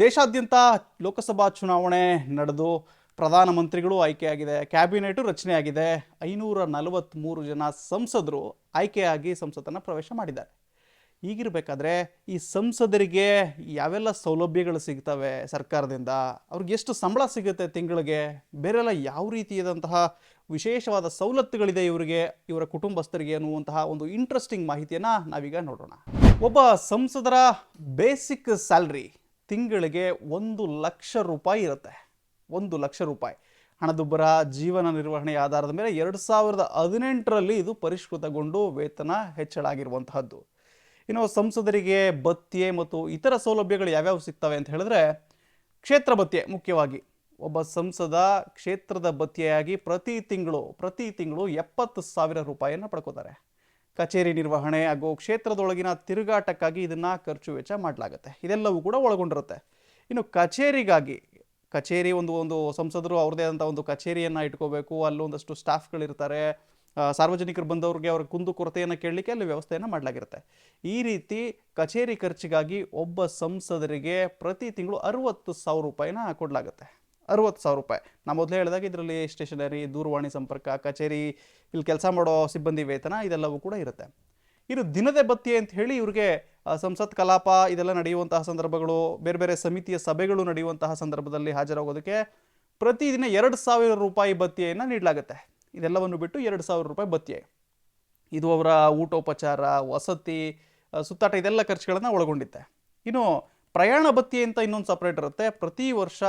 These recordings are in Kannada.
ದೇಶಾದ್ಯಂತ ಲೋಕಸಭಾ ಚುನಾವಣೆ ನಡೆದು ಪ್ರಧಾನಮಂತ್ರಿಗಳು ಆಯ್ಕೆಯಾಗಿದೆ, ಕ್ಯಾಬಿನೆಟ್ ರಚನೆಯಾಗಿದೆ. ಐನೂರ ನಲವತ್ತ್ಮೂರು ಜನ ಸಂಸದರು ಆಯ್ಕೆಯಾಗಿ ಸಂಸತ್ತನ್ನು ಪ್ರವೇಶ ಮಾಡಿದ್ದಾರೆ. ಈಗಿರಬೇಕಾದ್ರೆ ಈ ಸಂಸದರಿಗೆ ಯಾವೆಲ್ಲ ಸೌಲಭ್ಯಗಳು ಸಿಗ್ತವೆ ಸರ್ಕಾರದಿಂದ? ಅವ್ರಿಗೆ ಎಷ್ಟು ಸಂಬಳ ಸಿಗುತ್ತೆ ತಿಂಗಳಿಗೆ? ಬೇರೆಲ್ಲ ಯಾವ ರೀತಿಯಾದಂತಹ ವಿಶೇಷವಾದ ಸವಲತ್ತುಗಳಿದೆ ಇವರಿಗೆ, ಇವರ ಕುಟುಂಬಸ್ಥರಿಗೆ ಅನ್ನುವಂತಹ ಒಂದು ಇಂಟ್ರೆಸ್ಟಿಂಗ್ ಮಾಹಿತಿಯನ್ನು ನಾವೀಗ ನೋಡೋಣ. ಒಬ್ಬ ಸಂಸದರ ಬೇಸಿಕ್ ಸ್ಯಾಲ್ರಿ ತಿಂಗಳಿಗೆ ಒಂದು ಲಕ್ಷ ರೂಪಾಯಿ ಇರುತ್ತೆ. ಒಂದು ಲಕ್ಷ ರೂಪಾಯಿ. ಹಣದುಬ್ಬರ, ಜೀವನ ನಿರ್ವಹಣೆಯ ಆಧಾರದ ಮೇಲೆ ಎರಡು ಸಾವಿರದ ಹದಿನೆಂಟರಲ್ಲಿ ಇದು ಪರಿಷ್ಕೃತಗೊಂಡು ವೇತನ ಹೆಚ್ಚಳ ಆಗಿರುವಂತಹದ್ದು ಇನ್ನು ಸಂಸದರಿಗೆ ಭತ್ಯೆ ಮತ್ತು ಇತರ ಸೌಲಭ್ಯಗಳು ಯಾವ್ಯಾವ ಸಿಗ್ತವೆ ಅಂತ ಹೇಳಿದ್ರೆ, ಕ್ಷೇತ್ರ ಭತ್ಯೆ ಮುಖ್ಯವಾಗಿ. ಒಬ್ಬ ಸಂಸದ ಕ್ಷೇತ್ರದ ಭತ್ಯೆಯಾಗಿ ಪ್ರತಿ ತಿಂಗಳು ಪ್ರತಿ ತಿಂಗಳು ಎಪ್ಪತ್ತು ಸಾವಿರ ರೂಪಾಯಿಯನ್ನು ಪಡ್ಕೋತಾರೆ. ಕಚೇರಿ ನಿರ್ವಹಣೆ ಹಾಗೂ ಕ್ಷೇತ್ರದೊಳಗಿನ ತಿರುಗಾಟಕ್ಕಾಗಿ ಇದನ್ನು ಖರ್ಚು ವೆಚ್ಚ ಮಾಡಲಾಗುತ್ತೆ. ಇದೆಲ್ಲವೂ ಕೂಡ ಒಳಗೊಂಡಿರುತ್ತೆ. ಇನ್ನು ಕಚೇರಿಗಾಗಿ, ಕಚೇರಿ ಒಂದು ಒಂದು ಸಂಸದರು ಅವ್ರದೇ ಆದಂಥ ಒಂದು ಕಚೇರಿಯನ್ನು ಇಟ್ಕೋಬೇಕು ಅಲ್ಲೊಂದಷ್ಟು ಸ್ಟಾಫ್ಗಳಿರ್ತಾರೆ ಸಾರ್ವಜನಿಕರು ಬಂದವ್ರಿಗೆ ಅವ್ರ ಕುಂದು ಕೊರತೆಯನ್ನು ಕೇಳಲಿಕ್ಕೆ ಅಲ್ಲಿ ವ್ಯವಸ್ಥೆಯನ್ನು ಮಾಡಲಾಗಿರುತ್ತೆ. ಈ ರೀತಿ ಕಚೇರಿ ಖರ್ಚಿಗಾಗಿ ಒಬ್ಬ ಸಂಸದರಿಗೆ ಪ್ರತಿ ತಿಂಗಳು ಅರುವತ್ತು ಸಾವಿರ ರೂಪಾಯಿನ ಕೊಡಲಾಗುತ್ತೆ. ಅರುವತ್ತು ಸಾವಿರ ರೂಪಾಯಿ. ನಾ ಮೊದಲೇ ಹೇಳಿದಾಗ ಇದರಲ್ಲಿ ಸ್ಟೇಷನರಿ, ದೂರವಾಣಿ ಸಂಪರ್ಕ, ಕಚೇರಿ, ಇಲ್ಲಿ ಕೆಲಸ ಮಾಡೋ ಸಿಬ್ಬಂದಿ ವೇತನ ಇದೆಲ್ಲವೂ ಕೂಡ ಇರುತ್ತೆ. ಇನ್ನು ದಿನದ ಬತ್ತಿ ಅಂತ ಹೇಳಿ ಇವ್ರಿಗೆ ಸಂಸತ್ ಕಲಾಪ ಇದೆಲ್ಲ ನಡೆಯುವಂತಹ ಸಂದರ್ಭಗಳು, ಬೇರೆ ಬೇರೆ ಸಮಿತಿಯ ಸಭೆಗಳು ನಡೆಯುವಂತಹ ಸಂದರ್ಭದಲ್ಲಿ ಹಾಜರಾಗೋದಕ್ಕೆ ಪ್ರತಿದಿನ ಎರಡು ಸಾವಿರ ರೂಪಾಯಿ ಬತ್ತಿಯನ್ನು ನೀಡಲಾಗುತ್ತೆ. ಇದೆಲ್ಲವನ್ನು ಬಿಟ್ಟು ಎರಡು ಸಾವಿರ ರೂಪಾಯಿ ಭತ್ಯೆ. ಇದು ಅವರ ಊಟೋಪಚಾರ, ವಸತಿ ಸುತ್ತಾಟ ಇದೆಲ್ಲ ಖರ್ಚುಗಳನ್ನು ಒಳಗೊಂಡಿತ್ತೆ. ಇನ್ನು ಪ್ರಯಾಣ ಬತ್ತಿ ಅಂತ ಇನ್ನೊಂದು ಸಪ್ರೇಟ್ ಇರುತ್ತೆ. ಪ್ರತಿ ವರ್ಷ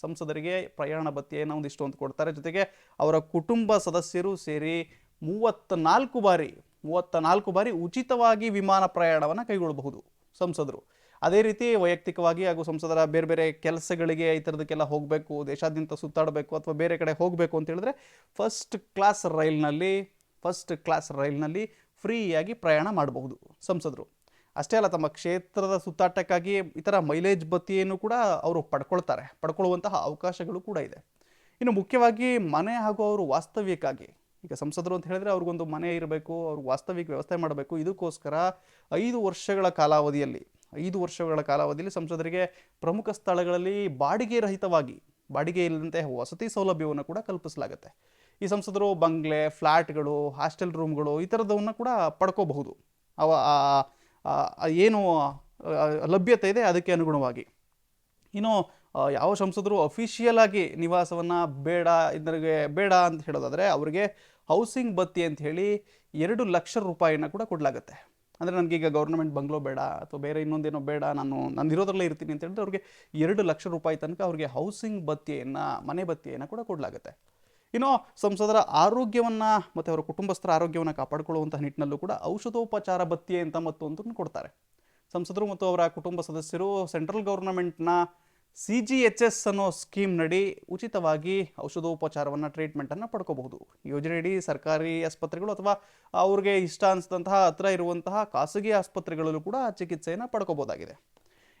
ಸಂಸದರಿಗೆ ಪ್ರಯಾಣ ಭತ್ಯೆಯನ್ನು ಒಂದಿಷ್ಟು ಅಂತ ಕೊಡ್ತಾರೆ. ಜೊತೆಗೆ ಅವರ ಕುಟುಂಬ ಸದಸ್ಯರು ಸೇರಿ ಮೂವತ್ತ ನಾಲ್ಕು ಬಾರಿ ಮೂವತ್ತ ನಾಲ್ಕು ಬಾರಿ ಉಚಿತವಾಗಿ ವಿಮಾನ ಪ್ರಯಾಣವನ್ನು ಕೈಗೊಳ್ಳಬಹುದು ಸಂಸದರು. ಅದೇ ರೀತಿ ವೈಯಕ್ತಿಕವಾಗಿ ಹಾಗೂ ಸಂಸದರ ಬೇರೆ ಬೇರೆ ಕೆಲಸಗಳಿಗೆ ಈ ಥರದಕ್ಕೆಲ್ಲ ಹೋಗಬೇಕು, ದೇಶಾದ್ಯಂತ ಸುತ್ತಾಡಬೇಕು ಅಥವಾ ಬೇರೆ ಕಡೆ ಹೋಗಬೇಕು ಅಂತ ಹೇಳಿದ್ರೆ ಫಸ್ಟ್ ಕ್ಲಾಸ್ ರೈಲ್ನಲ್ಲಿ ಫಸ್ಟ್ ಕ್ಲಾಸ್ ರೈಲ್ನಲ್ಲಿ ಫ್ರೀಯಾಗಿ ಪ್ರಯಾಣ ಮಾಡಬಹುದು ಸಂಸದರು. ಅಷ್ಟೇ ಅಲ್ಲ, ತಮ್ಮ ಕ್ಷೇತ್ರದ ಸುತ್ತಾಟಕ್ಕಾಗಿ ಥರ ಮೈಲೇಜ್ ಬತ್ತಿಯನ್ನು ಕೂಡ ಅವರು ಪಡ್ಕೊಳ್ತಾರೆ, ಪಡ್ಕೊಳ್ಳುವಂತಹ ಅವಕಾಶಗಳು ಕೂಡ ಇದೆ. ಇನ್ನು ಮುಖ್ಯವಾಗಿ ಮನೆ ಹಾಗೂ ಅವರು ವಾಸ್ತವ್ಯಕ್ಕಾಗಿ, ಈಗ ಸಂಸದರು ಅಂತ ಹೇಳಿದ್ರೆ ಅವ್ರಿಗೊಂದು ಮನೆ ಇರಬೇಕು ಅವ್ರಿಗೆ ವಾಸ್ತವಿಕ ವ್ಯವಸ್ಥೆ ಮಾಡಬೇಕು, ಇದಕ್ಕೋಸ್ಕರ ಐದು ವರ್ಷಗಳ ಕಾಲಾವಧಿಯಲ್ಲಿ, ಐದು ವರ್ಷಗಳ ಕಾಲಾವಧಿಯಲ್ಲಿ ಸಂಸದರಿಗೆ ಪ್ರಮುಖ ಸ್ಥಳಗಳಲ್ಲಿ ಬಾಡಿಗೆ ರಹಿತವಾಗಿ, ಬಾಡಿಗೆ ಇಲ್ಲದಂತೆ ವಸತಿ ಸೌಲಭ್ಯವನ್ನು ಕೂಡ ಕಲ್ಪಿಸಲಾಗುತ್ತೆ. ಈ ಸಂಸದರು ಬಂಗ್ಲೆ ಫ್ಲ್ಯಾಟ್ಗಳು ಹಾಸ್ಟೆಲ್ ರೂಮ್ಗಳು ಈ ಥರದವನ್ನು ಕೂಡ ಪಡ್ಕೋಬಹುದು. ಅವ ಏನು ಲಭ್ಯತೆ ಇದೆ ಅದಕ್ಕೆ ಅನುಗುಣವಾಗಿ. ಇನ್ನು ಯಾವ ಸಂಸದರು ಅಫಿಷಿಯಲ್ ಆಗಿ ನಿವಾಸವನ್ನು ಬೇಡ, ಇದರಿಗೆ ಬೇಡ ಅಂತ ಹೇಳೋದಾದರೆ ಅವರಿಗೆ ಹೌಸಿಂಗ್ ಬತ್ತಿ ಅಂತ ಹೇಳಿ ಎರಡು ಲಕ್ಷ ರೂಪಾಯಿನ ಕೂಡ ಕೊಡಲಾಗುತ್ತೆ. ಅಂದರೆ ನನಗೀಗ ಗೌರ್ಮೆಂಟ್ ಬಂಗ್ಲೋ ಬೇಡ ಅಥವಾ ಬೇರೆ ಇನ್ನೊಂದೇನೋ ಬೇಡ, ನಾನು ನಾನು ಇರೋದ್ರಲ್ಲೇ ಇರ್ತೀನಿ ಅಂತ ಹೇಳಿದ್ರೆ ಅವ್ರಿಗೆ ಎರಡು ಲಕ್ಷ ರೂಪಾಯಿ ತನಕ ಅವ್ರಿಗೆ ಹೌಸಿಂಗ್ ಭತ್ಯೆಯನ್ನು, ಮನೆ ಭತ್ಯೆಯನ್ನು ಕೂಡ ಕೊಡಲಾಗುತ್ತೆ. ಇನ್ನು ಸಂಸದರ ಆರೋಗ್ಯವನ್ನು ಮತ್ತು ಅವರ ಕುಟುಂಬಸ್ಥರ ಆರೋಗ್ಯವನ್ನು ಕಾಪಾಡಿಕೊಳ್ಳುವಂತಹ ನಿಟ್ಟಿನಲ್ಲೂ ಕೂಡ ಔಷಧೋಪಚಾರ ಭತ್ಯೆ ಅಂತ ಮತ್ತೊಂದನ್ನು ಕೊಡ್ತಾರೆ. ಸಂಸದರು ಮತ್ತು ಅವರ ಕುಟುಂಬ ಸದಸ್ಯರು ಸೆಂಟ್ರಲ್ ಗೌರ್ನಮೆಂಟ್ನ ಸಿ ಜಿ ಎಚ್ ಎಸ್ ಅನ್ನೋ ಸ್ಕೀಮ್ ನಡಿ ಉಚಿತವಾಗಿ ಔಷಧೋಪಚಾರವನ್ನು, ಟ್ರೀಟ್ಮೆಂಟನ್ನು ಪಡ್ಕೋಬಹುದು. ಯೋಜನೆಯಡಿ ಸರ್ಕಾರಿ ಆಸ್ಪತ್ರೆಗಳು ಅಥವಾ ಅವ್ರಿಗೆ ಇಷ್ಟ ಅನಿಸಿದಂತಹ ಹತ್ರ ಇರುವಂತಹ ಖಾಸಗಿ ಆಸ್ಪತ್ರೆಗಳಲ್ಲೂ ಕೂಡ ಚಿಕಿತ್ಸೆಯನ್ನು ಪಡ್ಕೋಬೋದಾಗಿದೆ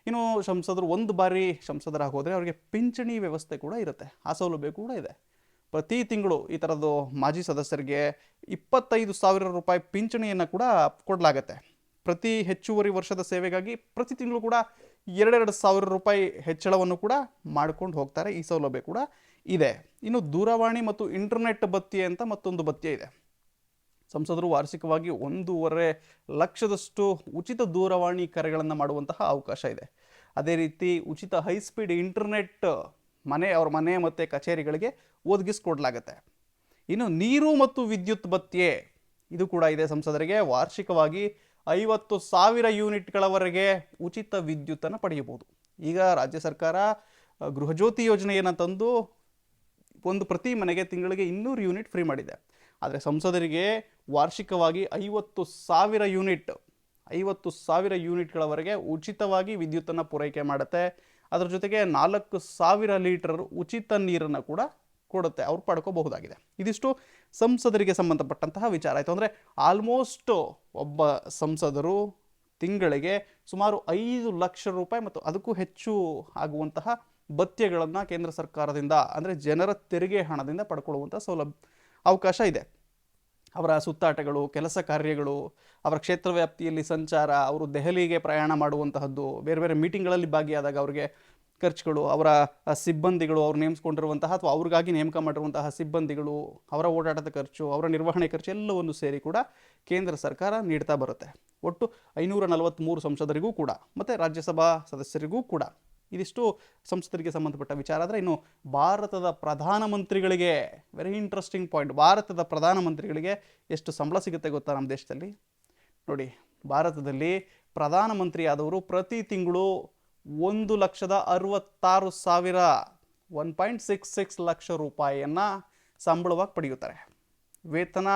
ಇನ್ನು ಸಂಸದರು ಒಂದು ಬಾರಿ ಸಂಸದರಾಗೋದ್ರೆ ಅವರಿಗೆ ಪಿಂಚಣಿ ವ್ಯವಸ್ಥೆ ಕೂಡ ಇರುತ್ತೆ. ಆ ಸೌಲಭ್ಯ ಕೂಡ ಇದೆ. ಪ್ರತಿ ತಿಂಗಳು ಈ ಥರದ್ದು ಮಾಜಿ ಸದಸ್ಯರಿಗೆ ಇಪ್ಪತ್ತೈದು ಸಾವಿರ ರೂಪಾಯಿ ಪಿಂಚಣಿಯನ್ನು ಕೂಡ ಕೊಡಲಾಗತ್ತೆ. ಪ್ರತಿ ಹೆಚ್ಚುವರಿ ವರ್ಷದ ಸೇವೆಗಾಗಿ ಪ್ರತಿ ತಿಂಗಳು ಕೂಡ ಎರಡೆರಡು ಸಾವಿರ ರೂಪಾಯಿ ಹೆಚ್ಚಳವನ್ನು ಕೂಡ ಮಾಡ್ಕೊಂಡು ಹೋಗ್ತಾರೆ. ಈ ಸೌಲಭ್ಯ ಕೂಡ ಇದೆ. ಇನ್ನು ದೂರವಾಣಿ ಮತ್ತು ಇಂಟರ್ನೆಟ್ ಬತ್ತಿ ಅಂತ ಮತ್ತೊಂದು ಬತ್ತಿ ಇದೆ. ಸಂಸದರು ವಾರ್ಷಿಕವಾಗಿ ಒಂದೂವರೆ ಲಕ್ಷದಷ್ಟು ಉಚಿತ ದೂರವಾಣಿ ಕರೆಗಳನ್ನು ಮಾಡುವಂತಹ ಅವಕಾಶ ಇದೆ. ಅದೇ ರೀತಿ ಉಚಿತ ಹೈಸ್ಪೀಡ್ ಇಂಟರ್ನೆಟ್ ಮನೆ, ಅವ್ರ ಮನೆ ಮತ್ತು ಕಚೇರಿಗಳಿಗೆ ಒದಗಿಸ್ಕೊಡ್ಲಾಗತ್ತೆ. ಇನ್ನು ನೀರು ಮತ್ತು ವಿದ್ಯುತ್ ಭತ್ಯೆ, ಇದು ಕೂಡ ಇದೆ ಸಂಸದರಿಗೆ. ವಾರ್ಷಿಕವಾಗಿ ಐವತ್ತು ಸಾವಿರ ಯೂನಿಟ್ಗಳವರೆಗೆ ಉಚಿತ ವಿದ್ಯುತ್ತನ್ನು ಪಡೆಯಬಹುದು. ಈಗ ರಾಜ್ಯ ಸರ್ಕಾರ ಗೃಹಜ್ಯೋತಿ ಗೃಹಜ್ಯೋತಿ ಯೋಜನೆಯನ್ನು ತಂದು ಒಂದು ಪ್ರತಿ ಮನೆಗೆ ತಿಂಗಳಿಗೆ ಇನ್ನೂರು ಯೂನಿಟ್ ಫ್ರೀ ಮಾಡಿದೆ. ಆದರೆ ಸಂಸದರಿಗೆ ವಾರ್ಷಿಕವಾಗಿ ಐವತ್ತು ಸಾವಿರ ಯೂನಿಟ್, ಐವತ್ತು ಸಾವಿರ ಯೂನಿಟ್ಗಳವರೆಗೆ ಉಚಿತವಾಗಿ ವಿದ್ಯುತ್ತನ್ನು ಪೂರೈಕೆ ಮಾಡುತ್ತೆ. ಅದರ ಜೊತೆಗೆ ನಾಲ್ಕು ಸಾವಿರ ಲೀಟರ್ ಉಚಿತ ನೀರನ್ನು ಕೂಡ ಕೊಡುತ್ತೆ, ಅವ್ರು ಪಡ್ಕೋಬಹುದಾಗಿದೆ. ಇದಿಷ್ಟು ಸಂಸದರಿಗೆ ಸಂಬಂಧಪಟ್ಟಂತಹ ವಿಚಾರ ಆಯಿತು. ಅಂದರೆ ಆಲ್ಮೋಸ್ಟ್ ಒಬ್ಬ ಸಂಸದರು ತಿಂಗಳಿಗೆ ಸುಮಾರು ಐದು ಲಕ್ಷ ರೂಪಾಯಿ ಮತ್ತು ಅದಕ್ಕೂ ಹೆಚ್ಚು ಆಗುವಂತಹ ಭತ್ಯೆಗಳನ್ನು ಕೇಂದ್ರ ಸರ್ಕಾರದಿಂದ, ಅಂದರೆ ಜನರ ತೆರಿಗೆ ಹಣದಿಂದ ಪಡ್ಕೊಳ್ಳುವಂಥ ಸೌಲಭ್ಯ, ಅವಕಾಶ ಇದೆ. ಅವರ ಸುತ್ತಾಟಗಳು, ಕೆಲಸ ಕಾರ್ಯಗಳು, ಅವರ ಕ್ಷೇತ್ರ ವ್ಯಾಪ್ತಿಯಲ್ಲಿ ಸಂಚಾರ, ಅವರು ದೆಹಲಿಗೆ ಪ್ರಯಾಣ ಮಾಡುವಂತಹದ್ದು, ಬೇರೆ ಬೇರೆ ಮೀಟಿಂಗ್ಗಳಲ್ಲಿ ಭಾಗಿಯಾದಾಗ ಅವರಿಗೆ ಖರ್ಚುಗಳು, ಅವರ ಸಿಬ್ಬಂದಿಗಳು, ಅವ್ರು ನೇಮಿಸ್ಕೊಂಡಿರುವಂತಹ ಅಥವಾ ಅವ್ರಿಗಾಗಿ ನೇಮಕ ಮಾಡಿರುವಂತಹ ಸಿಬ್ಬಂದಿಗಳು, ಅವರ ಓಡಾಟದ ಖರ್ಚು, ಅವರ ನಿರ್ವಹಣೆ ಖರ್ಚು ಎಲ್ಲವನ್ನು ಸೇರಿ ಕೂಡ ಕೇಂದ್ರ ಸರ್ಕಾರ ನೀಡ್ತಾ ಬರುತ್ತೆ. ಒಟ್ಟು ಐನೂರ ನಲವತ್ತ್ಮೂರು ಸಂಸದರಿಗೂ ಕೂಡ, ಮತ್ತು ರಾಜ್ಯಸಭಾ ಸದಸ್ಯರಿಗೂ ಕೂಡ. ಇದಿಷ್ಟು ಸಂಸದರಿಗೆ ಸಂಬಂಧಪಟ್ಟ ವಿಚಾರ. ಆದರೆ ಇನ್ನು ಭಾರತದ ಪ್ರಧಾನಮಂತ್ರಿಗಳಿಗೆ ವೆರಿ ಇಂಟ್ರೆಸ್ಟಿಂಗ್ ಪಾಯಿಂಟ್ ಭಾರತದ ಪ್ರಧಾನಮಂತ್ರಿಗಳಿಗೆ ಎಷ್ಟು ಸಂಬಳ ಸಿಗುತ್ತೆ ಗೊತ್ತಾ ನಮ್ಮ ದೇಶದಲ್ಲಿ? ನೋಡಿ, ಭಾರತದಲ್ಲಿ ಪ್ರಧಾನಮಂತ್ರಿ ಆದವರು ಪ್ರತಿ ತಿಂಗಳು ಒಂದು ಲಕ್ಷದ ಅರವತ್ತಾರು ಸಾವಿರ one point six six lakh ರೂಪಾಯಿಯನ್ನು ಸಂಬಳವಾಗಿ ಪಡೆಯುತ್ತಾರೆ. ವೇತನ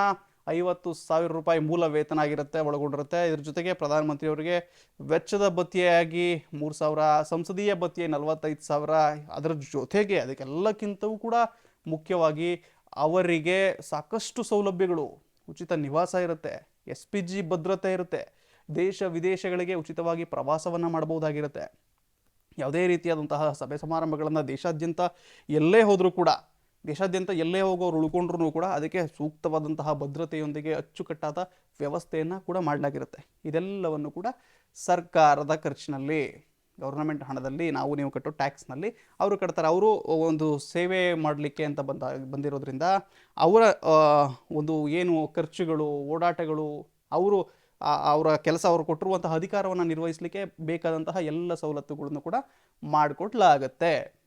ಐವತ್ತು ಸಾವಿರ ರೂಪಾಯಿ ಮೂಲ ವೇತನ ಆಗಿರುತ್ತೆ, ಒಳಗೊಂಡಿರುತ್ತೆ. ಇದ್ರ ಜೊತೆಗೆ ಪ್ರಧಾನಮಂತ್ರಿಯವರಿಗೆ ವೆಚ್ಚದ ಭತ್ಯೆಯಾಗಿ ಮೂರು ಸಾವಿರ, ಸಂಸದೀಯ ಭತ್ಯೆ ನಲವತ್ತೈದು ಸಾವಿರ. ಅದರ ಜೊತೆಗೆ ಅದಕ್ಕೆಲ್ಲಕ್ಕಿಂತವೂ ಕೂಡ ಮುಖ್ಯವಾಗಿ ಅವರಿಗೆ ಸಾಕಷ್ಟು ಸೌಲಭ್ಯಗಳು, ಉಚಿತ ನಿವಾಸ ಇರುತ್ತೆ ಎಸ್ ಪಿ ಜಿ ಭದ್ರತೆ ಇರುತ್ತೆ, ದೇಶ ವಿದೇಶಗಳಿಗೆ ಉಚಿತವಾಗಿ ಪ್ರವಾಸವನ್ನು ಮಾಡಬಹುದಾಗಿರುತ್ತೆ. ಯಾವುದೇ ರೀತಿಯಾದಂತಹ ಸಭೆ ಸಮಾರಂಭಗಳನ್ನು ದೇಶಾದ್ಯಂತ ಎಲ್ಲೇ ಹೋದರೂ ಕೂಡ, ದೇಶಾದ್ಯಂತ ಎಲ್ಲೇ ಹೋಗೋರು ಉಳ್ಕೊಂಡ್ರೂ ಕೂಡ ಅದಕ್ಕೆ ಸೂಕ್ತವಾದಂತಹ ಭದ್ರತೆಯೊಂದಿಗೆ ಅಚ್ಚುಕಟ್ಟಾದ ವ್ಯವಸ್ಥೆಯನ್ನು ಕೂಡ ಮಾಡಲಾಗಿರುತ್ತೆ. ಇದೆಲ್ಲವನ್ನು ಕೂಡ ಸರ್ಕಾರದ ಖರ್ಚಿನಲ್ಲಿ, ಗೌರ್ನಮೆಂಟ್ ಹಣದಲ್ಲಿ ನಾವು ನೀವು ಕಟ್ಟೋ ಟ್ಯಾಕ್ಸ್ನಲ್ಲಿ ಅವರು ಕಟ್ತಾರೆ. ಅವರು ಒಂದು ಸೇವೆ ಮಾಡಲಿಕ್ಕೆ ಅಂತ ಬಂದ, ಬಂದಿರೋದ್ರಿಂದ ಅವರ ಒಂದು ಏನು ಖರ್ಚುಗಳು, ಓಡಾಟಗಳು, ಅವರು ಅವರ ಕೆಲಸ ಅವರು ಕೊಟ್ಟಿರುವಂತಹ ಅಧಿಕಾರವನ್ನು ನಿರ್ವಹಿಸಲಿಕ್ಕೆ ಬೇಕಾದಂತಹ ಎಲ್ಲ ಸವಲತ್ತುಗಳನ್ನು ಕೂಡ ಮಾಡಿಕೊಡ್ಲಾಗತ್ತೆ